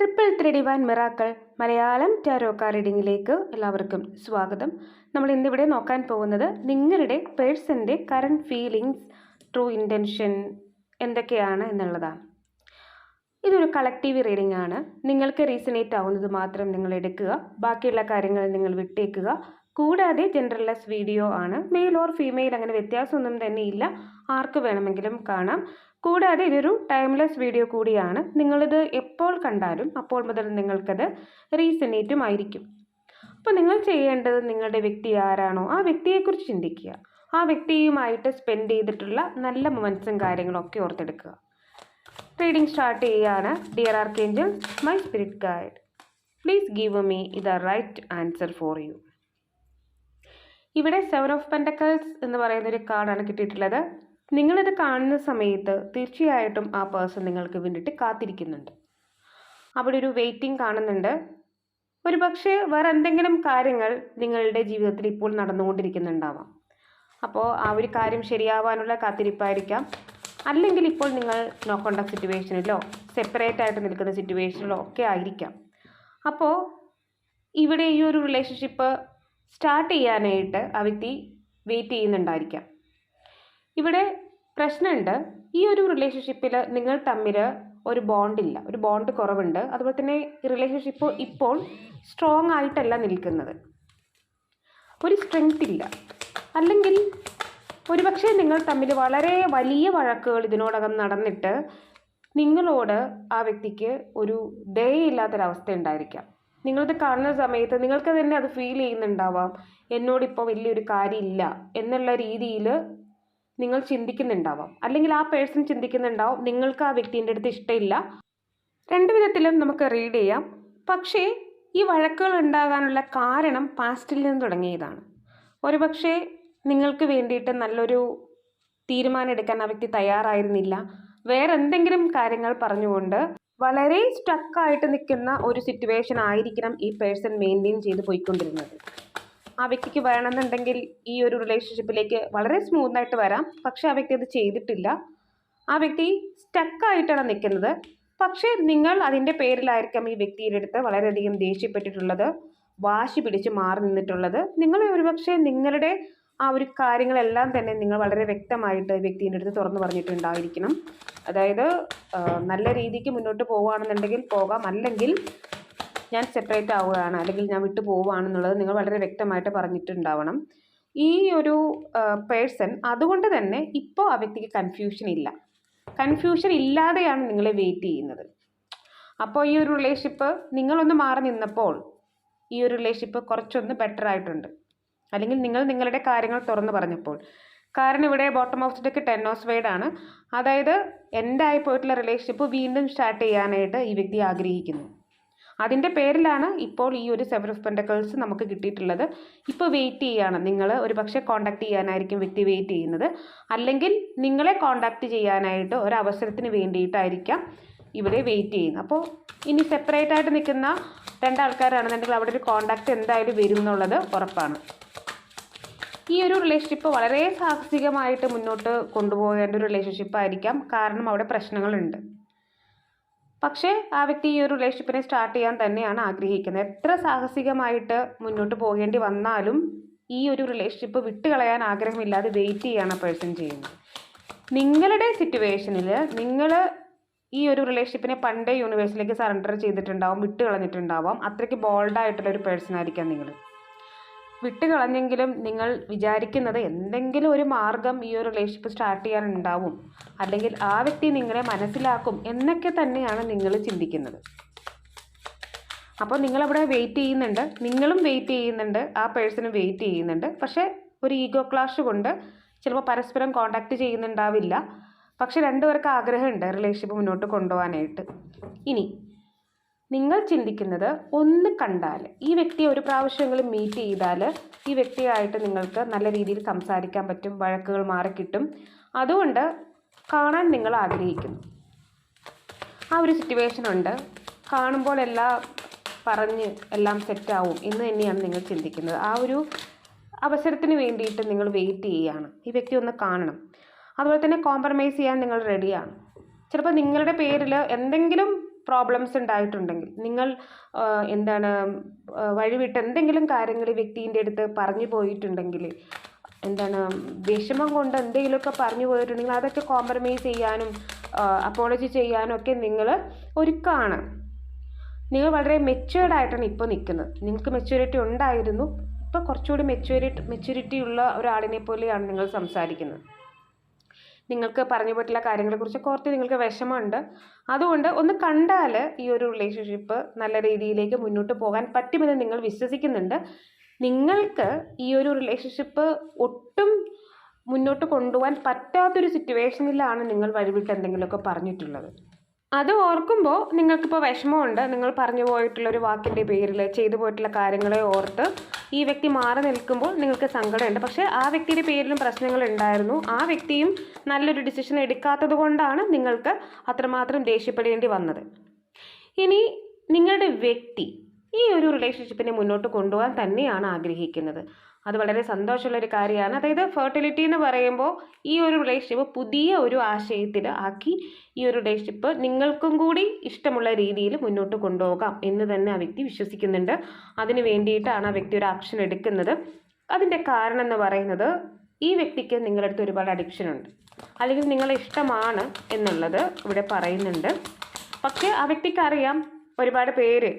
Triple three divine miracle Malayalam tarot റീഡിങ്ങിലേക്ക് എല്ലാവർക്കും സ്വാഗതം. നമ്മൾ ഇന്നിവിടെ നോക്കാൻ പോകുന്നത് നിങ്ങളുടെ പേഴ്സന്റെ കറണ്ട് ഫീലിങ്സ് ട്രൂ ഇന്റൻഷൻ എന്തൊക്കെയാണ് എന്നുള്ളതാണ്. ഇതൊരു കളക്റ്റീവ് റീഡിംഗ് ആണ്. നിങ്ങൾക്ക് റീസണേറ്റ് ആവുന്നത് മാത്രം നിങ്ങൾ എടുക്കുക. ബാക്കിയുള്ള കാര്യങ്ങൾ നിങ്ങൾ വിട്ടേക്കുക. കൂടാതെ ജെൻഡർലെസ് വീഡിയോ ആണ്. മെയിൽ ഓർ ഫീമെയിൽ അങ്ങനെ വ്യത്യാസമൊന്നും തന്നെ ഇല്ല. ആർക്ക് വേണമെങ്കിലും കാണാം. കൂടാതെ ഇതൊരു ടൈംലെസ് വീഡിയോ കൂടിയാണ്. നിങ്ങളിത് എപ്പോൾ കണ്ടാലും അപ്പോൾ മുതൽ നിങ്ങൾക്കത് റീസണേറ്റും ആയിരിക്കും അപ്പോൾ നിങ്ങൾ ചെയ്യേണ്ടത് നിങ്ങളുടെ വ്യക്തി ആരാണോ ആ വ്യക്തിയെക്കുറിച്ച് ചിന്തിക്കുക. ആ വ്യക്തിയുമായിട്ട് സ്പെൻഡ് ചെയ്തിട്ടുള്ള നല്ല മൊമെൻസും കാര്യങ്ങളൊക്കെ ഓർത്തെടുക്കുക. റീഡിംഗ് സ്റ്റാർട്ട് ചെയ്യുകയാണ് dear archangel my spirit guide please give me ഇത് റൈറ്റ് ആൻസർ ഫോർ യു ഇവിടെ സെവൻ ഓഫ് പെൻഡക്കൽസ് എന്ന് പറയുന്ന ഒരു കാർഡാണ് കിട്ടിയിട്ടുള്ളത്. നിങ്ങളിത് കാണുന്ന സമയത്ത് തീർച്ചയായിട്ടും ആ പേഴ്സൺ നിങ്ങൾക്ക് വേണ്ടിയിട്ട് കാത്തിരിക്കുന്നുണ്ട്. അവിടെ ഒരു വെയിറ്റിംഗ് കാണുന്നുണ്ട്. ഒരു പക്ഷേ വേറെ എന്തെങ്കിലും കാര്യങ്ങൾ നിങ്ങളുടെ ജീവിതത്തിൽ ഇപ്പോൾ നടന്നുകൊണ്ടിരിക്കുന്നുണ്ടാവാം. അപ്പോൾ ആ ഒരു കാര്യം ശരിയാവാനുള്ള കാത്തിരിപ്പായിരിക്കാം. അല്ലെങ്കിൽ ഇപ്പോൾ നിങ്ങൾ നോ കോണ്ടാക്ട് സിറ്റുവേഷനിലോ സെപ്പറേറ്റ് ആയിട്ട് നിൽക്കുന്ന സിറ്റുവേഷനിലോ ഒക്കെ ആയിരിക്കാം. അപ്പോൾ ഇവിടെ ഈ ഒരു റിലേഷൻഷിപ്പ് സ്റ്റാർട്ട് ചെയ്യാനായിട്ട് ആ വ്യക്തി വെയിറ്റ് ചെയ്യുന്നുണ്ടായിരിക്കാം. ഇവിടെ പ്രശ്നമുണ്ട്. ഈ ഒരു റിലേഷൻഷിപ്പിൽ നിങ്ങൾ തമ്മിൽ ഒരു ബോണ്ടില്ല ഒരു ബോണ്ട് കുറവുണ്ട്. അതുപോലെ തന്നെ ഈ റിലേഷൻഷിപ്പ് ഇപ്പോൾ സ്ട്രോങ് ആയിട്ടല്ല നിൽക്കുന്നത്. ഒരു സ്ട്രെങ്ത് ഇല്ല. അല്ലെങ്കിൽ ഒരുപക്ഷെ നിങ്ങൾ തമ്മിൽ വളരെ വലിയ വഴക്കുകൾ ഇതിനോടകം നടന്നിട്ട് നിങ്ങളോട് ആ വ്യക്തിക്ക് ഒരു ദയയില്ലാത്തൊരവസ്ഥ ഉണ്ടായിരിക്കാം നിങ്ങളിത് കാണുന്ന സമയത്ത് നിങ്ങൾക്ക് തന്നെ അത് ഫീൽ ചെയ്യുന്നുണ്ടാവാം. എന്നോടിപ്പോൾ വലിയൊരു കാര്യമില്ല എന്നുള്ള രീതിയിൽ നിങ്ങൾ ചിന്തിക്കുന്നുണ്ടാവാം. അല്ലെങ്കിൽ ആ പേഴ്സൺ ചിന്തിക്കുന്നുണ്ടാവും നിങ്ങൾക്ക് ആ വ്യക്തിന്റെ അടുത്ത് ഇഷ്ടമില്ല. രണ്ട് വിധത്തിലും നമുക്ക് റീഡ് ചെയ്യാം. പക്ഷേ ഈ വഴക്കുകൾ ഉണ്ടാകാനുള്ള കാരണം പാസ്റ്റിൽ നിന്ന് തുടങ്ങിയതാണ്. ഒരുപക്ഷെ നിങ്ങൾക്ക് വേണ്ടിയിട്ട് നല്ലൊരു തീരുമാനം എടുക്കാൻ ആ വ്യക്തി തയ്യാറായിരുന്നില്ല. വേറെ എന്തെങ്കിലും കാര്യങ്ങൾ പറഞ്ഞുകൊണ്ട് വളരെ സ്റ്റക്കായിട്ട് നിൽക്കുന്ന ഒരു സിറ്റുവേഷൻ ആയിരിക്കണം ഈ പേഴ്സൺ മെയിന്റെയിൻ ചെയ്ത് പോയിക്കൊണ്ടിരുന്നത്. ആ വ്യക്തിക്ക് വേണമെന്നുണ്ടെങ്കിൽ ഈ ഒരു റിലേഷൻഷിപ്പിലേക്ക് വളരെ സ്മൂത്തായിട്ട് വരാം. പക്ഷെ ആ വ്യക്തി അത് ചെയ്തിട്ടില്ല. ആ വ്യക്തി സ്റ്റക്കായിട്ടാണ് നിൽക്കുന്നത്. പക്ഷേ നിങ്ങൾ അതിന്റെ പേരിലായിരിക്കാം ഈ വ്യക്തിയുടെ അടുത്ത് വളരെയധികം ദേഷ്യപ്പെട്ടിട്ടുള്ളത് വാശി പിടിച്ച് മാറി നിന്നിട്ടുള്ളത്. നിങ്ങൾ ഒരുപക്ഷെ നിങ്ങളുടെ ആ ഒരു കാര്യങ്ങളെല്ലാം തന്നെ നിങ്ങൾ വളരെ വ്യക്തമായിട്ട് വ്യക്തിന്റെ അടുത്ത് തുറന്നു പറഞ്ഞിട്ടുണ്ടായിരിക്കണം. അതായത് നല്ല രീതിക്ക് മുന്നോട്ട് പോകുകയാണെന്നുണ്ടെങ്കിൽ പോകാം. അല്ലെങ്കിൽ ഞാൻ സെപ്പറേറ്റ് ആവുകയാണ്. അല്ലെങ്കിൽ ഞാൻ വിട്ടു പോവുകയാണെന്നുള്ളത് നിങ്ങൾ വളരെ വ്യക്തമായിട്ട് പറഞ്ഞിട്ടുണ്ടാവണം. ഈ ഒരു പേഴ്സൺ അതുകൊണ്ട് തന്നെ ഇപ്പോൾ ആ വ്യക്തിക്ക് കൺഫ്യൂഷൻ ഇല്ല. കൺഫ്യൂഷൻ ഇല്ലാതെയാണ് നിങ്ങളെ വെയിറ്റ് ചെയ്യുന്നത്. അപ്പോൾ ഈ ഒരു റിലേഷൻഷിപ്പ് നിങ്ങളൊന്ന് മാറി നിന്നപ്പോൾ ഈ ഒരു റിലേഷൻഷിപ്പ് കുറച്ചൊന്ന് ബെറ്റർ ആയിട്ടുണ്ട്. അല്ലെങ്കിൽ നിങ്ങൾ നിങ്ങളുടെ കാര്യങ്ങൾ തുറന്നു പറഞ്ഞപ്പോൾ. കാരണം ഇവിടെ bottom of stack ten of ആണ്. അതായത് എന്റെ ആയി പോയിട്ടുള്ള റിലേഷൻഷിപ്പ് വീണ്ടും സ്റ്റാർട്ട് ചെയ്യാനായിട്ട് ഈ വ്യക്തി ആഗ്രഹിക്കുന്നു. അതിന്റെ പേരിലാണ് ഇപ്പോൾ ഈ ഒരു സെവൻ ഓഫ് നമുക്ക് കിട്ടിയിട്ടുള്ളത്. ഇപ്പോൾ വെയിറ്റ് ചെയ്യുകയാണ് നിങ്ങൾ ഒരു പക്ഷേ കോണ്ടാക്ട് ചെയ്യാനായിരിക്കും വ്യക്തി വെയിറ്റ് ചെയ്യുന്നത്. അല്ലെങ്കിൽ നിങ്ങളെ കോണ്ടാക്ട് ചെയ്യാനായിട്ട് ഒരു അവസരത്തിന് വേണ്ടിയിട്ടായിരിക്കാം ഇവിടെ വെയിറ്റ് ചെയ്യുന്നത്. അപ്പോൾ ഇനി സെപ്പറേറ്റ് ആയിട്ട് നിൽക്കുന്ന രണ്ടാൾക്കാരാണെന്നുണ്ടെങ്കിൽ അവിടെ ഒരു കോണ്ടാക്ട് എന്തായാലും വരും എന്നുള്ളത് ഉറപ്പാണ്. ഈ ഒരു റിലേഷൻഷിപ്പ് വളരെ സാഹസികമായിട്ട് മുന്നോട്ട് കൊണ്ടുപോകേണ്ട ഒരു റിലേഷൻഷിപ്പ് ആയിരിക്കാം. കാരണം അവിടെ പ്രശ്നങ്ങളുണ്ട്. പക്ഷേ ആ വ്യക്തി ഈ ഒരു റിലേഷൻഷിപ്പിനെ സ്റ്റാർട്ട് ചെയ്യാൻ തന്നെയാണ് ആഗ്രഹിക്കുന്നത്. എത്ര സാഹസികമായിട്ട് മുന്നോട്ട് പോകേണ്ടി വന്നാലും ഈ ഒരു റിലേഷൻഷിപ്പ് വിട്ടുകളയാൻ ആഗ്രഹമില്ലാതെ വെയിറ്റ് ചെയ്യാണ് പേഴ്സൺ ചെയ്യുന്നത്. നിങ്ങളുടെ സിറ്റുവേഷനിൽ നിങ്ങൾ ഈ ഒരു റിലേഷൻഷിപ്പിനെ പണ്ടേ യൂണിവേഴ്സിലേക്ക് സറണ്ടർ ചെയ്തിട്ടുണ്ടാവും വിട്ട് കളഞ്ഞിട്ടുണ്ടാവാം അത്രയ്ക്ക് ബോൾഡായിട്ടുള്ള ഒരു പേഴ്സൺ ആയിരിക്കാം നിങ്ങൾ വിട്ട് കളഞ്ഞെങ്കിലും നിങ്ങൾ വിചാരിക്കുന്നത് എന്തെങ്കിലും ഒരു മാർഗം ഈ ഒരു റിലേഷൻഷിപ്പ് സ്റ്റാർട്ട് ചെയ്യാനുണ്ടാവും. അല്ലെങ്കിൽ ആ വ്യക്തി നിങ്ങളെ മനസ്സിലാക്കും എന്നൊക്കെ തന്നെയാണ് നിങ്ങൾ ചിന്തിക്കുന്നത്. അപ്പോൾ നിങ്ങളവിടെ വെയിറ്റ് ചെയ്യുന്നുണ്ട്. നിങ്ങളും വെയിറ്റ് ചെയ്യുന്നുണ്ട്. ആ പേഴ്സണും വെയിറ്റ് ചെയ്യുന്നുണ്ട്. പക്ഷേ ഒരു ഈഗോ ക്ലാഷ് കൊണ്ട് ചിലപ്പോൾ പരസ്പരം കോണ്ടാക്ട് ചെയ്യുന്നുണ്ടാവില്ല. പക്ഷെ രണ്ടുപേർക്ക് ആഗ്രഹമുണ്ട് റിലേഷൻഷിപ്പ് മുന്നോട്ട് കൊണ്ടുപോകാനായിട്ട്. ഇനി നിങ്ങൾ ചിന്തിക്കുന്നത് ഒന്ന് കണ്ടാൽ ഈ വ്യക്തിയെ ഒരു പ്രാവശ്യമെങ്കിലും മീറ്റ് ചെയ്താൽ ഈ വ്യക്തിയായിട്ട് നിങ്ങൾക്ക് നല്ല രീതിയിൽ സംസാരിക്കാൻ പറ്റും വഴക്കുകൾ മാറിക്കിട്ടും. അതുകൊണ്ട് കാണാൻ നിങ്ങൾ ആഗ്രഹിക്കുന്നു. ആ ഒരു സിറ്റുവേഷൻ ഉണ്ട്. കാണുമ്പോൾ എല്ലാം പറഞ്ഞ് എല്ലാം സെറ്റാവും എന്ന് തന്നെയാണ് നിങ്ങൾ ചിന്തിക്കുന്നത്. ആ ഒരു അവസരത്തിന് വേണ്ടിയിട്ട് നിങ്ങൾ വെയിറ്റ് ചെയ്യുകയാണ് ഈ വ്യക്തി ഒന്ന് കാണണം. അതുപോലെ തന്നെ കോംപ്രമൈസ് ചെയ്യാൻ നിങ്ങൾ റെഡിയാണ് ചിലപ്പോൾ നിങ്ങളുടെ പേരിൽ എന്തെങ്കിലും പ്രോബ്ലംസ് ഉണ്ടായിട്ടുണ്ടെങ്കിൽ നിങ്ങൾ എന്താണ് വഴിവിട്ട് എന്തെങ്കിലും കാര്യങ്ങൾ വ്യക്തിന്റെ അടുത്ത് പറഞ്ഞു പോയിട്ടുണ്ടെങ്കിൽ എന്താണ് വിഷമം കൊണ്ട് എന്തെങ്കിലുമൊക്കെ പറഞ്ഞു പോയിട്ടുണ്ടെങ്കിൽ അതൊക്കെ കോംപ്രമൈസ് ചെയ്യാനും അപ്പോളജി ചെയ്യാനും ഒക്കെ നിങ്ങൾ ഒരുക്കാണ്. നിങ്ങൾ വളരെ മെച്യൂർഡ് ആയിട്ടാണ് ഇപ്പോൾ നിൽക്കുന്നത്. നിങ്ങൾക്ക് മെച്യൂരിറ്റി ഉണ്ടായിരുന്നു. ഇപ്പോൾ കുറച്ചുകൂടി മെച്യൂരിറ്റി മെച്യൂരിറ്റി ഉള്ള ഒരാളിനെ പോലെയാണ് നിങ്ങൾ സംസാരിക്കുന്നത്. നിങ്ങൾക്ക് പറഞ്ഞു പോയിട്ടുള്ള കാര്യങ്ങളെക്കുറിച്ച് കുറച്ച് നിങ്ങൾക്ക് വിഷമമുണ്ട്. അതുകൊണ്ട് ഒന്ന് കണ്ടാൽ ഈ ഒരു റിലേഷൻഷിപ്പ് നല്ല രീതിയിലേക്ക് മുന്നോട്ട് പോകാൻ പറ്റുമെന്ന് നിങ്ങൾ വിശ്വസിക്കുന്നുണ്ട്. നിങ്ങൾക്ക് ഈ ഒരു റിലേഷൻഷിപ്പ് ഒട്ടും മുന്നോട്ട് കൊണ്ടുപോകാൻ പറ്റാത്തൊരു സിറ്റുവേഷനിലാണ് നിങ്ങൾ വഴിവിട്ട് എന്തെങ്കിലുമൊക്കെ പറഞ്ഞിട്ടുള്ളത്. അത് ഓർക്കുമ്പോൾ നിങ്ങൾക്കിപ്പോൾ വിഷമമുണ്ട്. നിങ്ങൾ പറഞ്ഞു പോയിട്ടുള്ള ഒരു വാക്കിന്റെ പേരിൽ ചെയ്തു പോയിട്ടുള്ള കാര്യങ്ങളെ ഓർത്ത് ഈ വ്യക്തി മാറി നിൽക്കുമ്പോൾ നിങ്ങൾക്ക് സങ്കടമുണ്ട്. പക്ഷേ ആ വ്യക്തിയുടെ പേരിലും പ്രശ്നങ്ങൾ ഉണ്ടായിരുന്നു. ആ വ്യക്തിയും നല്ലൊരു ഡിസിഷൻ എടുക്കാത്തത് കൊണ്ടാണ് നിങ്ങൾക്ക് അത്രമാത്രം ദേഷ്യപ്പെടേണ്ടി വന്നത്. ഇനി നിങ്ങളുടെ വ്യക്തി ഈ ഒരു റിലേഷൻഷിപ്പിനെ മുന്നോട്ട് കൊണ്ടുപോകാൻ തന്നെയാണ് ആഗ്രഹിക്കുന്നത്. അത് വളരെ സന്തോഷമുള്ളൊരു കാര്യമാണ്. അതായത് ഫെർട്ടിലിറ്റി എന്ന് പറയുമ്പോൾ ഈ ഒരു റിലേഷൻഷിപ്പ് പുതിയ ഒരു ആശയത്തിൽ ആക്കി ഈ ഒരു റിലേഷൻഷിപ്പ് നിങ്ങൾക്കും കൂടി ഇഷ്ടമുള്ള രീതിയിൽ മുന്നോട്ട് കൊണ്ടുപോകാം എന്ന് തന്നെ ആ വ്യക്തി വിശ്വസിക്കുന്നുണ്ട്. അതിന് വേണ്ടിയിട്ടാണ് ആ വ്യക്തി ഒരു ആക്ഷൻ എടുക്കുന്നത്. അതിന്റെ കാരണം എന്ന് പറയുന്നത് ഈ വ്യക്തിക്ക് നിങ്ങളുടെ അടുത്ത് ഒരുപാട് അഡിക്ഷൻ ഉണ്ട്. അല്ലെങ്കിൽ നിങ്ങളെ ഇഷ്ടമാണ് എന്നുള്ളത് ഇവിടെ പറയുന്നുണ്ട്. പക്ഷേ ആ വ്യക്തിക്ക് അറിയാം ഒരുപാട് പേര്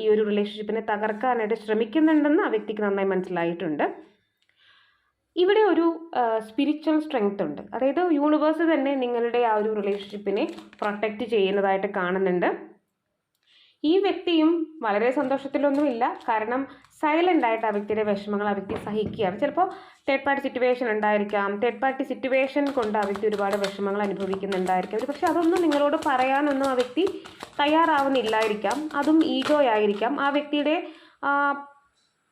ഈ ഒരു റിലേഷൻഷിപ്പിനെ തകർക്കാനായിട്ട് ശ്രമിക്കുന്നുണ്ടെന്ന് ആ വ്യക്തിക്ക് നന്നായി മനസ്സിലായിട്ടുണ്ട്. ഇവിടെ ഒരു സ്പിരിച്വൽ സ്ട്രെങ്ത് ഉണ്ട്. അതായത് യൂണിവേഴ്സ് തന്നെ നിങ്ങളുടെ ആ ഒരു റിലേഷൻഷിപ്പിനെ പ്രൊട്ടക്റ്റ് ചെയ്യുന്നതായിട്ട് കാണുന്നുണ്ട്. ഈ വ്യക്തിയും വളരെ സന്തോഷത്തിലൊന്നുമില്ല. കാരണം സൈലന്റ് ആയിട്ട് ആ വ്യക്തിയുടെ വിഷമങ്ങൾ ആ വ്യക്തി സഹിക്കുകയാണ്. ചിലപ്പോൾ തേർഡ് പാർട്ടി സിറ്റുവേഷൻ ഉണ്ടായിരിക്കാം. തേർഡ് പാർട്ടി സിറ്റുവേഷൻ കൊണ്ട് ആ വ്യക്തി ഒരുപാട് വിഷമങ്ങൾ അനുഭവിക്കുന്നുണ്ടായിരിക്കാം. പക്ഷെ അതൊന്നും നിങ്ങളോട് പറയാനൊന്നും ആ വ്യക്തി തയ്യാറാവുന്നില്ലായിരിക്കാം. അതും ഈഗോ ആയിരിക്കാം. ആ വ്യക്തിയുടെ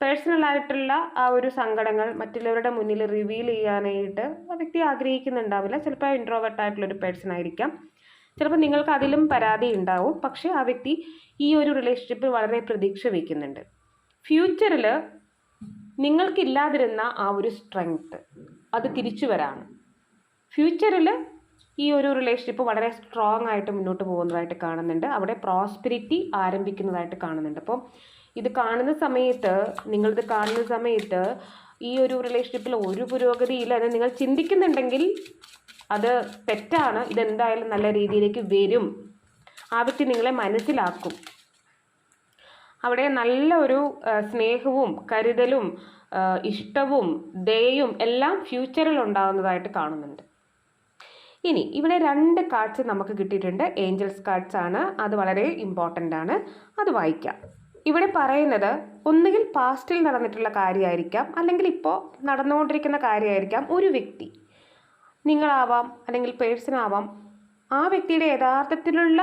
പേഴ്സണലായിട്ടുള്ള ആ ഒരു സങ്കടങ്ങൾ മറ്റുള്ളവരുടെ മുന്നിൽ റിവീൽ ചെയ്യാനായിട്ട് ആ വ്യക്തി ആഗ്രഹിക്കുന്നുണ്ടാവില്ല. ചിലപ്പോൾ ഇൻട്രോവേർട്ട് ആയിട്ടുള്ള ഒരു പേഴ്സൺ ആയിരിക്കാം. ചിലപ്പോൾ നിങ്ങൾക്ക് അതിലും പരാതി ഉണ്ടാവും. പക്ഷേ ആ വ്യക്തി ഈ ഒരു റിലേഷൻഷിപ്പിൽ വളരെ പ്രതീക്ഷ വയ്ക്കുന്നുണ്ട് ഫ്യൂച്ചറിൽ നിങ്ങൾക്കില്ലാതിരുന്ന ആ ഒരു സ്ട്രെങ്ത് അത് തിരിച്ചു വരാണ്. ഫ്യൂച്ചറിൽ ഈ ഒരു റിലേഷൻഷിപ്പ് വളരെ സ്ട്രോങ് ആയിട്ട് മുന്നോട്ട് പോകുന്നതായിട്ട് കാണുന്നുണ്ട്. അവിടെ പ്രോസ്പിരിറ്റി ആരംഭിക്കുന്നതായിട്ട് കാണുന്നുണ്ട്. അപ്പം ഇത് കാണുന്ന സമയത്ത് നിങ്ങളിത് കാണുന്ന സമയത്ത് ഈ ഒരു റിലേഷൻഷിപ്പിൽ ഒരു പുരോഗതിയില്ല എന്ന് നിങ്ങൾ ചിന്തിക്കുന്നുണ്ടെങ്കിൽ അത് തെറ്റാണ്. ഇതെന്തായാലും നല്ല രീതിയിലേക്ക് വരും. ആ വ്യക്തി നിങ്ങളെ മനസ്സിലാക്കും. അവിടെ നല്ല ഒരു സ്നേഹവും കരുതലും ഇഷ്ടവും ദയയും എല്ലാം ഫ്യൂച്ചറിൽ ഉണ്ടാകുന്നതായിട്ട് കാണുന്നുണ്ട്. ഇനി ഇവിടെ രണ്ട് കാർഡ്സ് നമുക്ക് കിട്ടിയിട്ടുണ്ട്. ഏഞ്ചൽസ് കാർഡ്സ് ആണ്. അത് വളരെ ഇമ്പോർട്ടന്റ് ആണ്. അത് വായിക്കാം. ഇവിടെ പറയുന്നത് ഒന്നുകിൽ പാസ്റ്റിൽ നടന്നിട്ടുള്ള കാര്യമായിരിക്കാം. അല്ലെങ്കിൽ ഇപ്പോൾ നടന്നുകൊണ്ടിരിക്കുന്ന കാര്യമായിരിക്കാം. ഒരു വ്യക്തി നിങ്ങളാവാം അല്ലെങ്കിൽ പേഴ്സണാവാം ആ വ്യക്തിയുടെ യഥാർത്ഥത്തിലുള്ള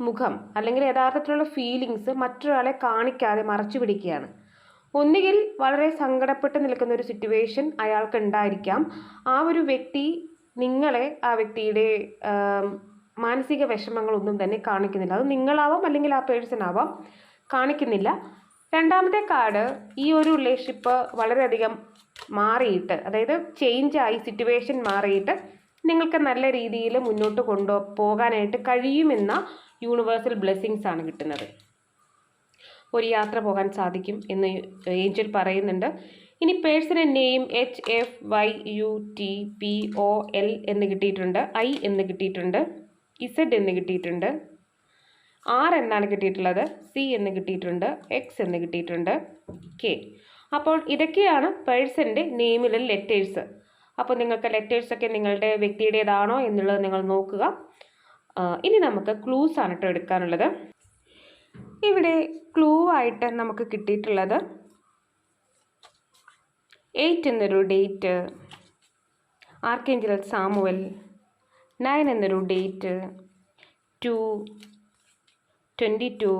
മുഖം അല്ലെങ്കിൽ യഥാർത്ഥത്തിലുള്ള ഫീലിങ്സ് മറ്റൊരാളെ കാണിക്കാതെ മറച്ചു പിടിക്കുകയാണ്. ഒന്നുകിൽ വളരെ സങ്കടപ്പെട്ട് നിൽക്കുന്ന ഒരു സിറ്റുവേഷൻ അയാൾക്ക് ഉണ്ടായിരിക്കാം. ആ ഒരു വ്യക്തി നിങ്ങളെ ആ വ്യക്തിയുടെ മാനസിക വിഷമങ്ങളൊന്നും തന്നെ കാണിക്കുന്നില്ല. അത് നിങ്ങളാവാം അല്ലെങ്കിൽ ആ പേഴ്സൺ ആവാം കാണിക്കുന്നില്ല. രണ്ടാമത്തെ കാർഡ് ഈ ഒരു റിലേഷൻഷിപ്പ് വളരെയധികം മാറിയിട്ട് അതായത് ചേഞ്ച് ആയി സിറ്റുവേഷൻ മാറിയിട്ട് നിങ്ങൾക്ക് നല്ല രീതിയിൽ മുന്നോട്ട് കൊണ്ടു പോകാനായിട്ട് കഴിയുമെന്ന യൂണിവേഴ്സൽ ബ്ലെസ്സിങ്സ് ആണ് കിട്ടുന്നത്. ഒരു യാത്ര പോകാൻ സാധിക്കും എന്ന് ഏഞ്ചൽ പറയുന്നുണ്ട്. ഇനി personal name H F Y U T P O L എന്ന് കിട്ടിയിട്ടുണ്ട് ഐ എന്ന് കിട്ടിയിട്ടുണ്ട് ഇസഡ് എന്ന് കിട്ടിയിട്ടുണ്ട്. ആർ എന്നാണ് കിട്ടിയിട്ടുള്ളത് സി എന്ന് കിട്ടിയിട്ടുണ്ട് എക്സ് എന്ന് കിട്ടിയിട്ടുണ്ട് കെ അപ്പോൾ ഇതൊക്കെയാണ് പേഴ്സന്റെ നെയിമിലെ ലെറ്റേഴ്സ് അപ്പോൾ നിങ്ങൾക്ക് ലെറ്റേഴ്സൊക്കെ നിങ്ങളുടെ വ്യക്തിയുടേതാണോ എന്നുള്ളത് നിങ്ങൾ നോക്കുക. ഇനി നമുക്ക് ക്ലൂസ് ആണ് കേട്ടോ എടുക്കാനുള്ളത്. ഇവിടെ ക്ലൂ ആയിട്ട് നമുക്ക് കിട്ടിയിട്ടുള്ളത് എയ്റ്റ് എന്നൊരു ഡേറ്റ് ആർക്കേഞ്ചൽ സാമുവൽ നയൻ എന്നൊരു date two twenty two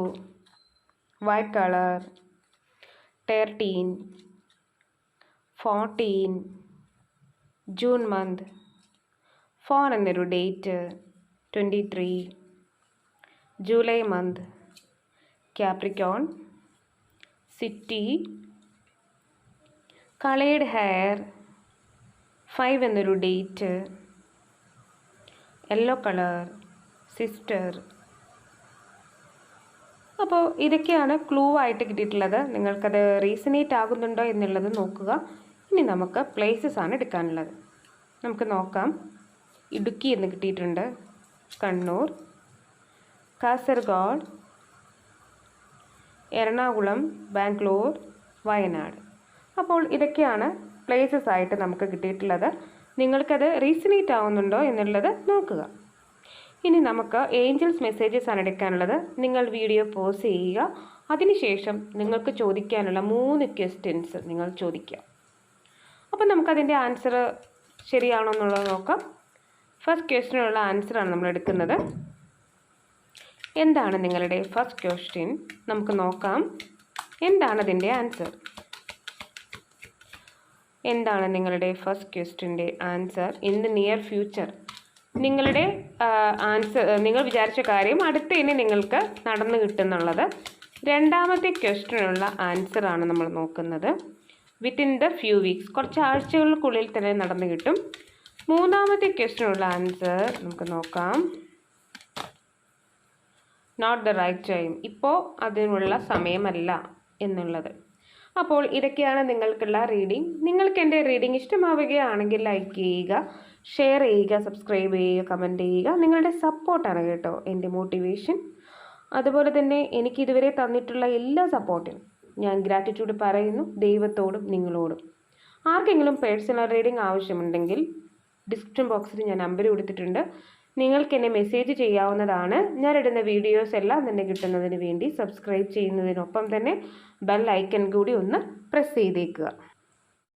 white colour thirteen fourteen June month. Four എന്നൊരു date twenty three July month. Capricorn city coloured hair five എന്നൊരു ഡേറ്റ് യെല്ലോ കളർ സിസ്റ്റർ. അപ്പോൾ ഇതൊക്കെയാണ് clue ആയിട്ട് കിട്ടിയിട്ടുള്ളത്. നിങ്ങൾക്കത് resonate ആകുന്നുണ്ടോ എന്നുള്ളത് നോക്കുക. ഇനി നമുക്ക് പ്ലേസസ് ആണ് എടുക്കാനുള്ളത്. നമുക്ക് നോക്കാം. ഇടുക്കി എന്ന് കിട്ടിയിട്ടുണ്ട്. കണ്ണൂർ കാസർഗോഡ് എറണാകുളം ബാംഗ്ലൂർ വയനാട്. അപ്പോൾ ഇതൊക്കെയാണ് പ്ലേസസ് ആയിട്ട് നമുക്ക് കിട്ടിയിട്ടുള്ളത്. നിങ്ങൾക്കത് റീസണേറ്റ് ആവുന്നുണ്ടോ എന്നുള്ളത് നോക്കുക. ഇനി നമുക്ക് ഏഞ്ചൽസ് മെസ്സേജസ് ആണ് എടുക്കാനുള്ളത്. നിങ്ങൾ വീഡിയോ പോസ് ചെയ്യുക. അതിനുശേഷം നിങ്ങൾക്ക് ചോദിക്കാനുള്ള മൂന്ന് ക്വസ്റ്റ്യൻസ് നിങ്ങൾ ചോദിക്കാം അപ്പം നമുക്കതിന്റെ ആൻസർ ശരിയാണോ എന്നുള്ളത് നോക്കാം. ഫസ്റ്റ് ക്വസ്റ്റിനുള്ള ആൻസറാണ് നമ്മൾ എടുക്കുന്നത്. എന്താണ് നിങ്ങളുടെ ഫസ്റ്റ് ക്വസ്റ്റ്യൻ നമുക്ക് നോക്കാം. എന്താണ് അതിന്റെ ആൻസർ എന്താണ് നിങ്ങളുടെ first ക്വസ്റ്റ്യന്റെ answer in the near future നിങ്ങളുടെ ആൻസർ നിങ്ങൾ വിചാരിച്ച കാര്യം അടുത്ത ഇനി നിങ്ങൾക്ക് നടന്നു കിട്ടുന്നുള്ളത്. രണ്ടാമത്തെ ക്വസ്റ്റിനുള്ള ആൻസറാണ് നമ്മൾ നോക്കുന്നത്. വിത്തിൻ ദ ഫ്യൂ വീക്സ് കുറച്ച് ആഴ്ചകൾക്കുള്ളിൽ തന്നെ നടന്നു കിട്ടും. മൂന്നാമത്തെ ക്വസ്റ്റിനുള്ള ആൻസർ നമുക്ക് നോക്കാം. നോട്ട് ദ റൈറ്റ് ടൈം ഇപ്പോൾ അതിനുള്ള സമയമല്ല എന്നുള്ളത്. അപ്പോൾ ഇതൊക്കെയാണ് നിങ്ങൾക്കുള്ള റീഡിംഗ് നിങ്ങൾക്ക് എന്റെ റീഡിംഗ് ഇഷ്ടമാവുകയാണെങ്കിൽ ലൈക്ക് ചെയ്യുക. ഷെയർ ചെയ്യുക സബ്സ്ക്രൈബ് ചെയ്യുക കമന്റ് ചെയ്യുക. നിങ്ങളുടെ സപ്പോർട്ടാണ് കേട്ടോ എന്റെ മോട്ടിവേഷൻ. അതുപോലെ തന്നെ എനിക്ക് ഇതുവരെ തന്നിട്ടുള്ള എല്ലാ സപ്പോർട്ടിനും ഞാൻ ഗ്രാറ്റിറ്റ്യൂഡ് പറയുന്നു ദൈവത്തോടും നിങ്ങളോടും. ആർക്കെങ്കിലും പേഴ്സണൽ റീഡിംഗ് ആവശ്യമുണ്ടെങ്കിൽ ഡിസ്ക്രിപ്ഷൻ ബോക്സിൽ ഞാൻ നമ്പർ കൊടുത്തിട്ടുണ്ട്. നിങ്ങൾക്ക് എന്നെ മെസ്സേജ് ചെയ്യാവുന്നതാണ്. ഞാൻ ഇടുന്ന വീഡിയോസ് എല്ലാം തന്നെ കിട്ടുന്നതിന് വേണ്ടി സബ്സ്ക്രൈബ് ചെയ്യുന്നതിനൊപ്പം തന്നെ ബെൽ ഐക്കൺ കൂടി ഒന്ന് പ്രസ് ചെയ്തേക്കുക.